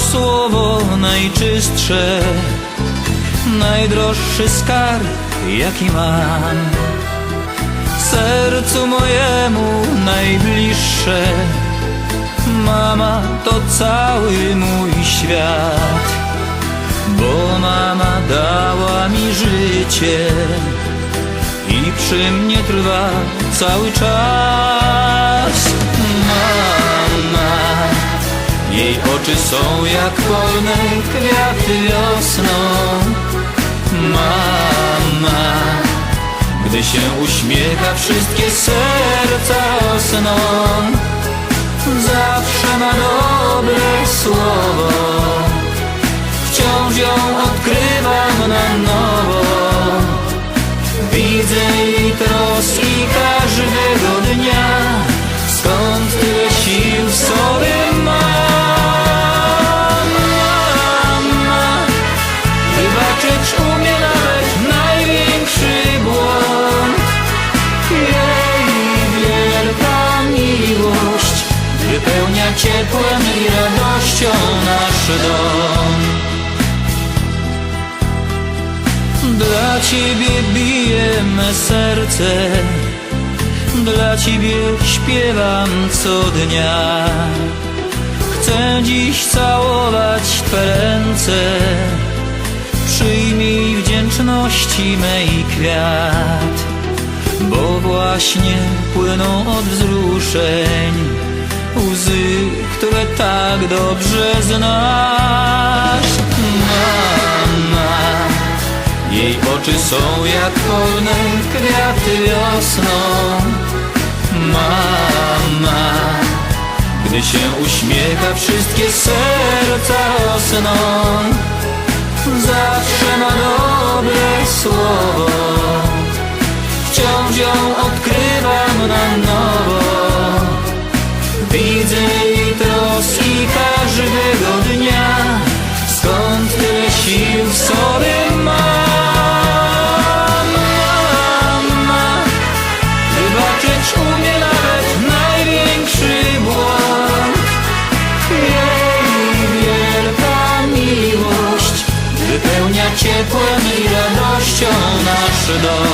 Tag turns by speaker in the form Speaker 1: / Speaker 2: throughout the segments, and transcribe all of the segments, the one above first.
Speaker 1: słowo najczystsze, najdroższy skarb, jaki mam. Sercu mojemu najbliższe, mama to cały mój świat, bo mama dała mi życie i przy mnie trwa cały czas. Mama, jej oczy są jak polne kwiaty wiosną. Mama, gdy się uśmiecha, wszystkie serca rosną. Zawsze ma dobre słowo, wciąż ją odkrywam na nowo. Widzę jej troski każdego dnia ciepłem i radością nasz dom. Dla Ciebie bije me serce Dla Ciebie śpiewam co dnia. Chcę dziś całować Twe ręce Przyjmij wdzięczności mej kwiat Bo właśnie płyną od wzruszeń Łzy, które tak dobrze znasz. Mama jej oczy są jak polne kwiaty wiosną. Mama Gdy się uśmiecha wszystkie serca rosną. Zawsze ma dobre słowo. Wciąż ją odkrywam na sił w sobie ma Mama Wybaczyć umie nawet największy błąd. Jej wielka miłość Wypełnia ciepłem i radością nasz dom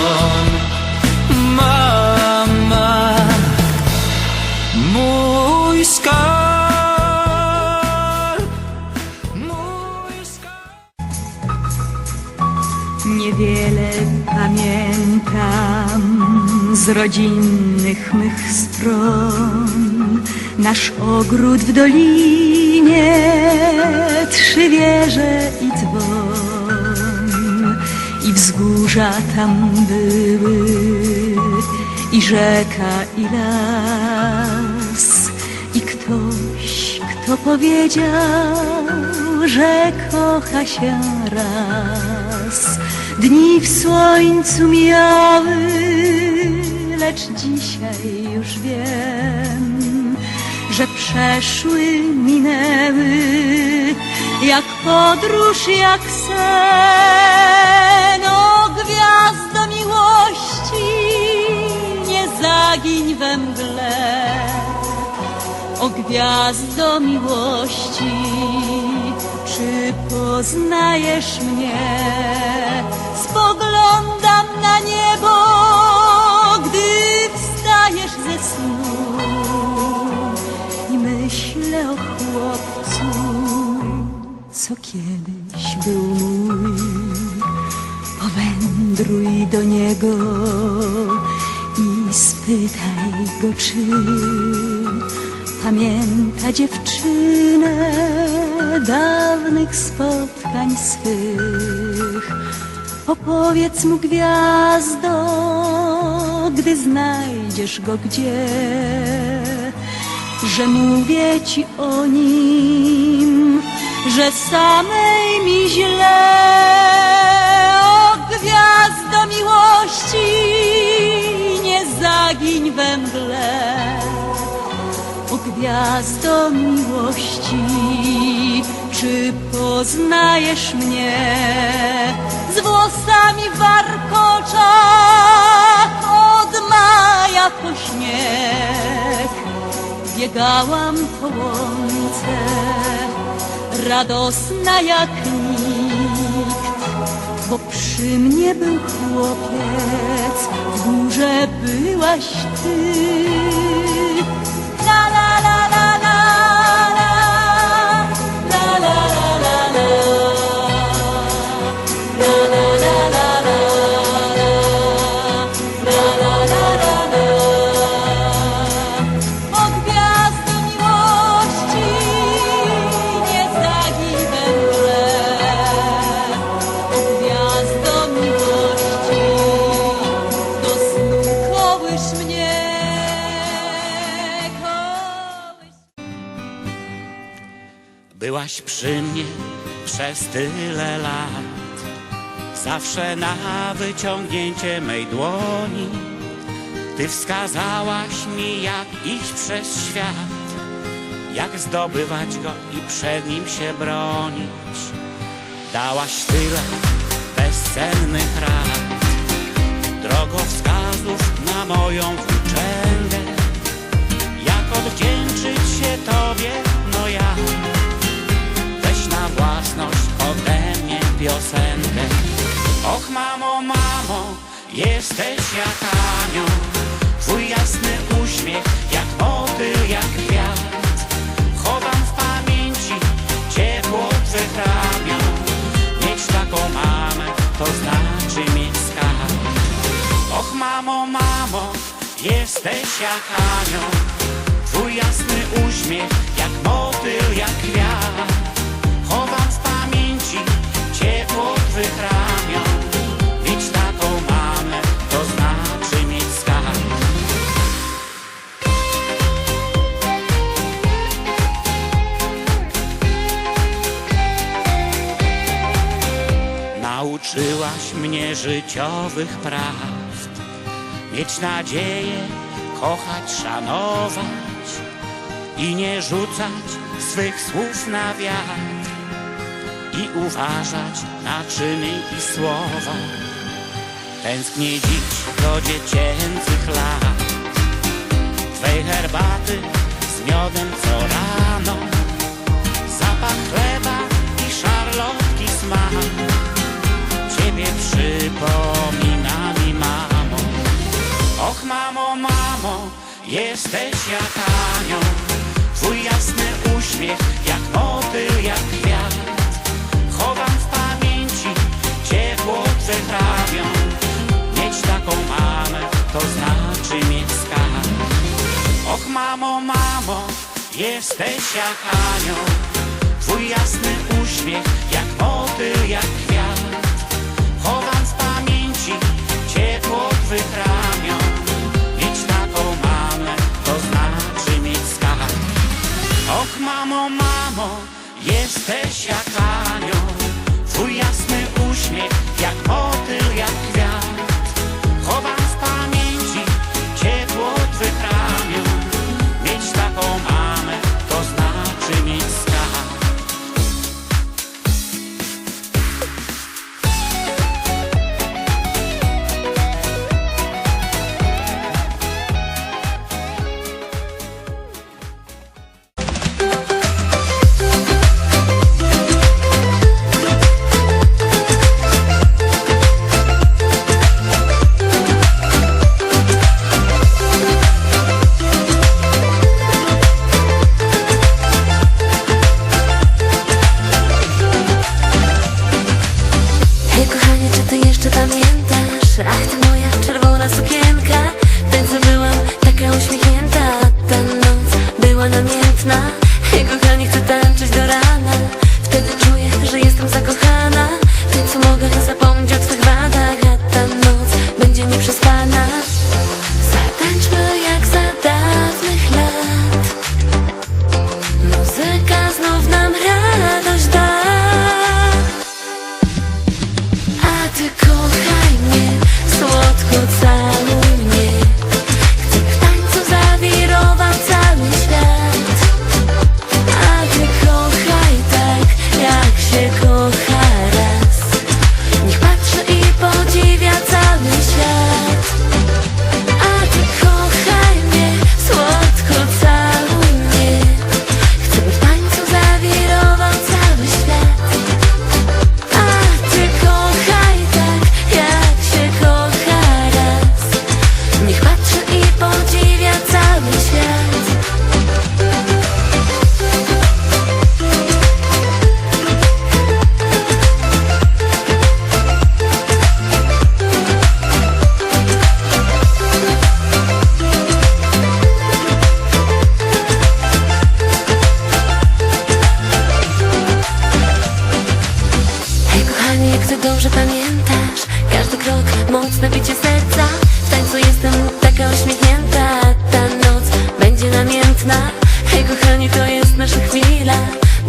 Speaker 2: rodzinnych mych stron. Nasz ogród w dolinie, trzy wieże i dzwon. I wzgórza tam były, i rzeka, i las. I ktoś, kto powiedział, że kocha się raz. Dni w słońcu mijały, lecz dzisiaj już wiem, że przeszły, minęły, jak podróż, jak sen. O gwiazdo miłości, nie zagiń we mgle. O gwiazdo miłości, czy poznajesz mnie? Spoglądam na niebo, myślę o chłopcu, co kiedyś był mój. Powędruj do niego i spytaj go, czy pamięta dziewczynę dawnych spotkań swych. Opowiedz mu gwiazdo, gdy znajdziesz go gdzie, że mówię ci o nim, że samej mi źle. O gwiazdo miłości, nie zagiń we mgle. O gwiazdo miłości, czy poznajesz mnie z włosami w warkoczach od maja po śnieg? Biegałam po łące, radosna jak nikt, bo przy mnie był chłopiec, w górze byłaś ty.
Speaker 3: Przez tyle lat, zawsze na wyciągnięcie mej dłoni. Ty wskazałaś mi, jak iść przez świat, jak zdobywać go i przed nim się bronić. Dałaś tyle bezcennych rad, drogowskazów na moją włóczęgę. Jak odwdzięczyć się Tobie, Och mamo, mamo, jesteś jak anioł. Twój jasny uśmiech jak motyl, jak kwiat. Chowam w pamięci ciepło Twych ramion. Mieć taką mamę to znaczy mieć skarb. Och mamo, mamo, jesteś jak anioł. Twój jasny uśmiech jak motyl, jak kwiat. Chowam w pamięci ciepło Twych ramion Nauczyłaś mnie życiowych prawd. Mieć nadzieję, kochać, szanować I nie rzucać swych słów na wiatr I uważać na czyny i słowa. Tęsknię dziś do dziecięcych lat. Twej herbaty z miodem co rano. Zapach chleba i szarlotki smak Ciebie przypomina mi mamo. Och mamo, mamo, jesteś jak anioł. Twój jasny uśmiech jak motyl, jak kwiat. Chowam w pamięci ciepło Twych ramion Mieć taką mamę to znaczy mieć skarb. Och mamo, mamo, jesteś jak anioł. Twój jasny uśmiech jak motyl, jak kwiat Twych ramion Mieć taką mamę to znaczy mieć skarb Och mamo, mamo, jesteś jak anioł. Twój jasny uśmiech jak motyl, jak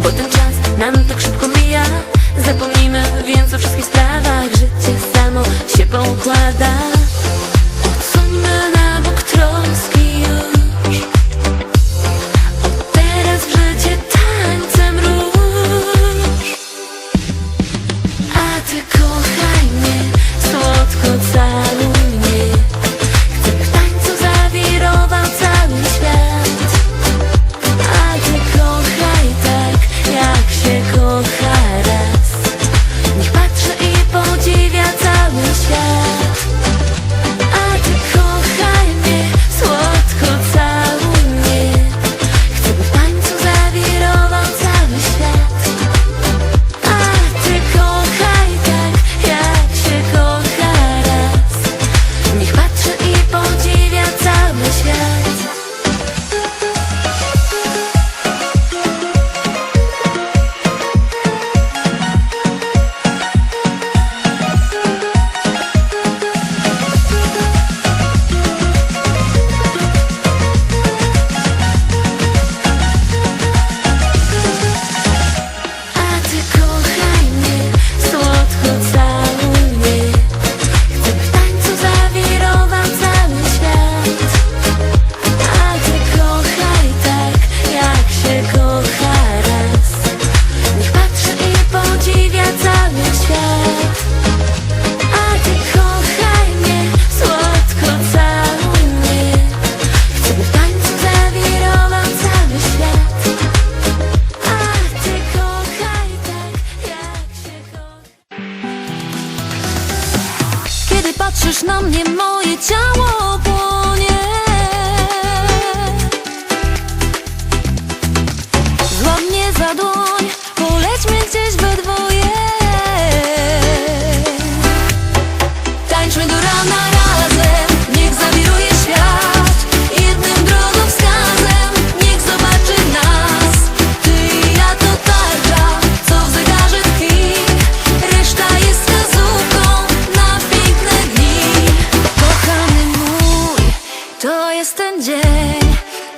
Speaker 4: Bo ten czas nam tak szybko mija. Zapomnimy więc o wszystkich sprawach. Życie samo się poukłada. Odsuńmy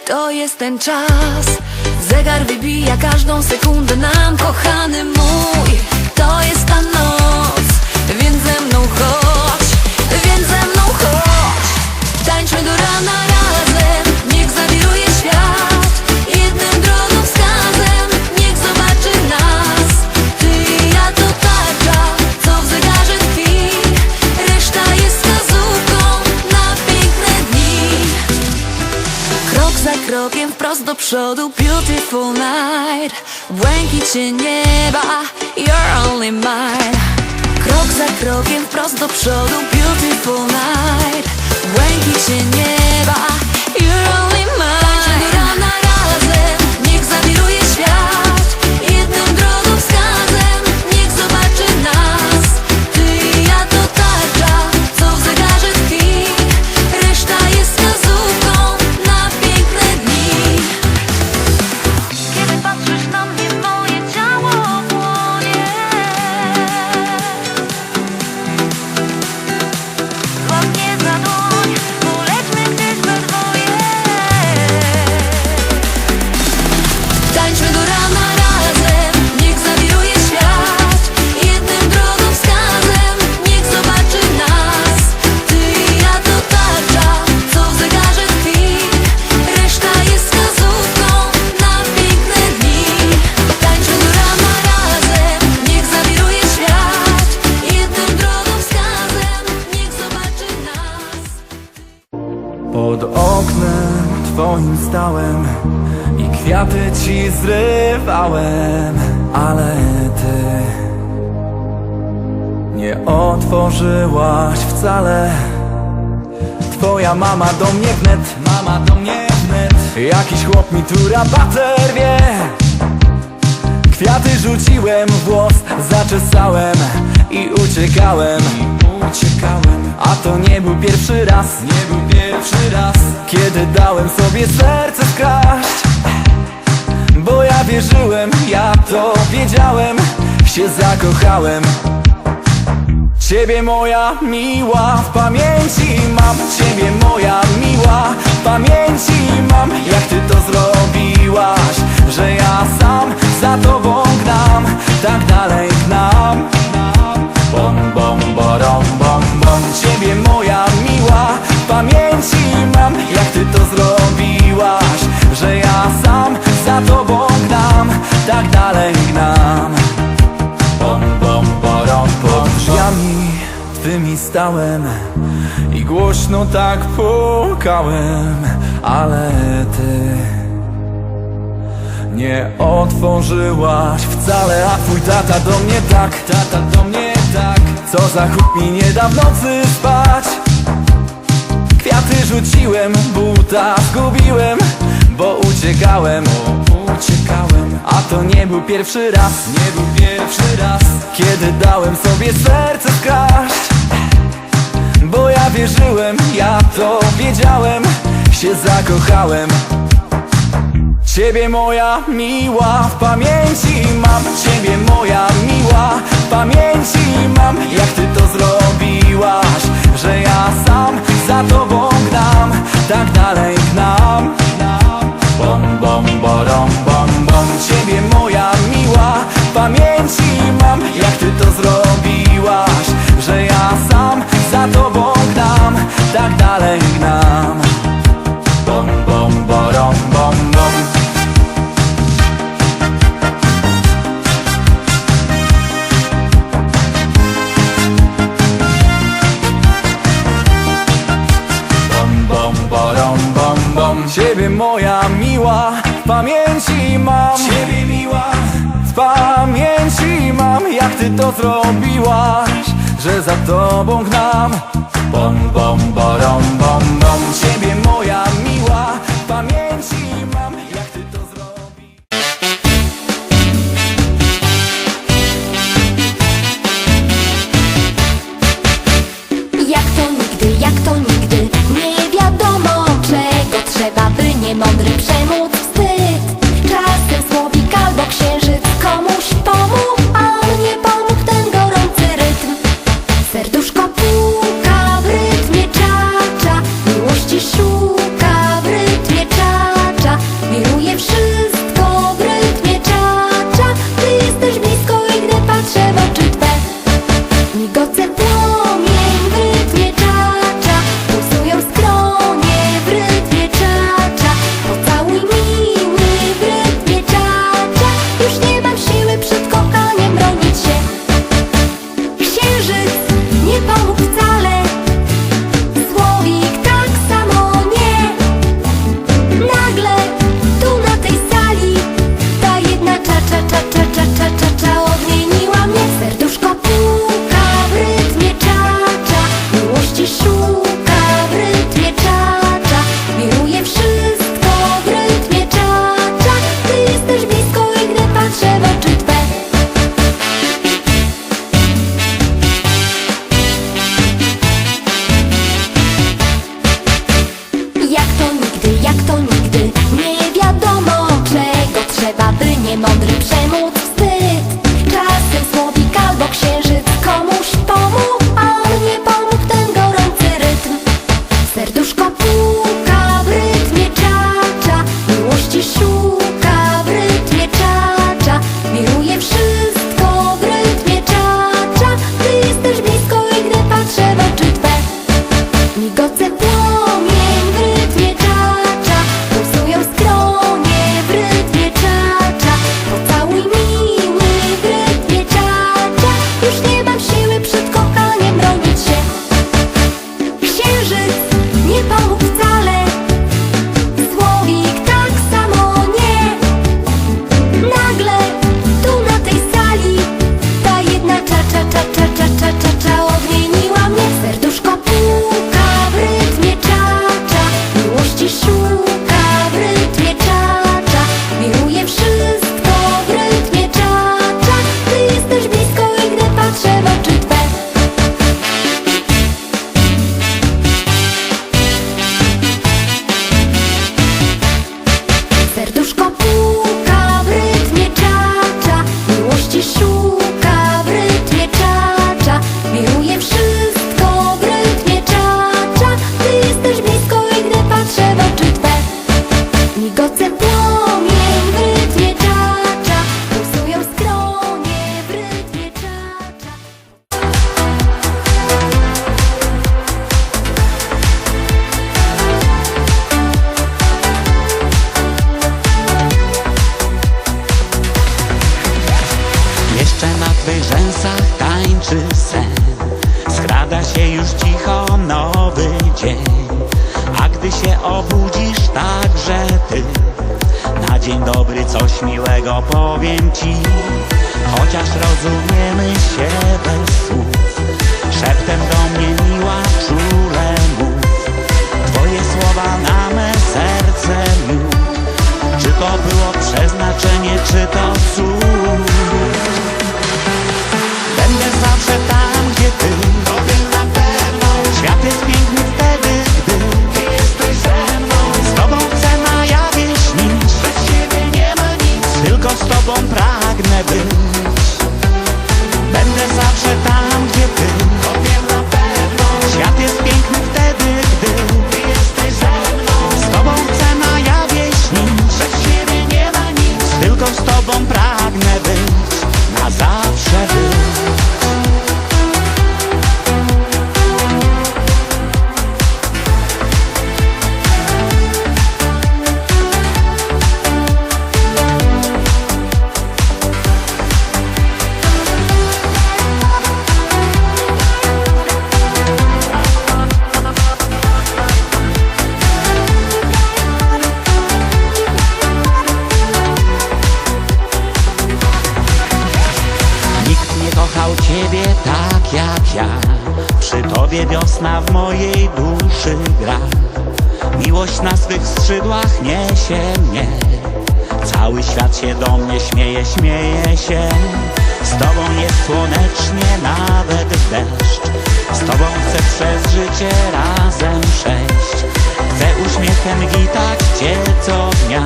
Speaker 5: To jest ten czas. Zegar wybija każdą sekundę nam, kochany mój. To jest ta noc, więc ze mną chodź. Więc ze mną chodź. Tańczmy do rana przodu Beautiful night. Błękicie nieba You're only mine. Krok za krokiem wprost do przodu Beautiful night. Błękicie nieba
Speaker 6: zdążyłaś wcale. Twoja mama do mnie wnet. Mama do mnie wnet. Jakiś chłop mi tu rabater wie. Kwiaty rzuciłem, włos zaczesałem I uciekałem. Uciekałem. A to nie był pierwszy raz. Nie był pierwszy raz. Kiedy dałem sobie serce skraść. Bo ja wierzyłem, ja to wiedziałem. Się zakochałem. Ciebie moja miła, w pamięci mam Ciebie moja miła, w pamięci mam. Jak Ty to zrobiłaś, że ja sam za Tobą gnam? Tak dalej gnam. Bom, bom, borom, bom, bom. Ciebie moja miła, w pamięci mam. Jak Ty to zrobiłaś, drzwiami Twymi stałem I głośno tak pukałem Ale Ty nie otworzyłaś wcale A twój tata do mnie tak, tata do mnie tak. Co za chuj mi nie da w nocy spać. Kwiaty rzuciłem, buta zgubiłem Bo uciekałem, uciekałem A to nie był pierwszy raz, nie był pierwszy raz. Kiedy dałem sobie serce skraść Bo ja wierzyłem, ja to wiedziałem. Się zakochałem. Ciebie moja miła, w pamięci mam. Ciebie moja miła, w pamięci mam. Jak Ty to zrobiłaś, że ja sam za Tobą gnam? Tak dalej gnam. Bom, bom, borom, miła, w zrobiłaś, że za Tobą gnam. Bom, bom, borom, bom, bom Ciebie moja miła, pamięci mam Jak Ty to zrobiłaś. Jak to
Speaker 7: nigdy, jak to nigdy Nie wiadomo czego trzeba by niemądry przemóc 刀
Speaker 3: 锋 tańczy sen Skrada się już cicho nowy dzień. A gdy się obudzisz także ty. Na dzień dobry coś miłego powiem ci. Chociaż rozumiemy się bez słów. Szeptem do mnie miła czule mów Twoje słowa na me serce miód Czy to było przeznaczenie, czy to cud ciebie tak jak ja. Przy tobie wiosna w mojej duszy gra. Miłość na swych skrzydłach niesie mnie. Cały świat się do mnie śmieje, śmieje się. Z tobą jest słonecznie nawet deszcz. Z tobą chcę przez życie razem przejść. Chcę uśmiechem witać cię co dnia.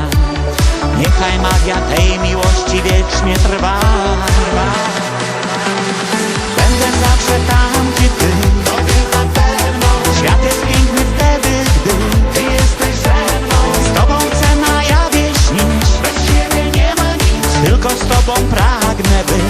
Speaker 3: Niechaj magia tej miłości wiecznie trwa Zawsze tam, gdzie ty. Na pewno Świat jest piękny wtedy, gdy Ty jesteś ze mną. Z tobą chcę na jawie śnić. Bez ciebie nie ma nic. Tylko z tobą pragnę być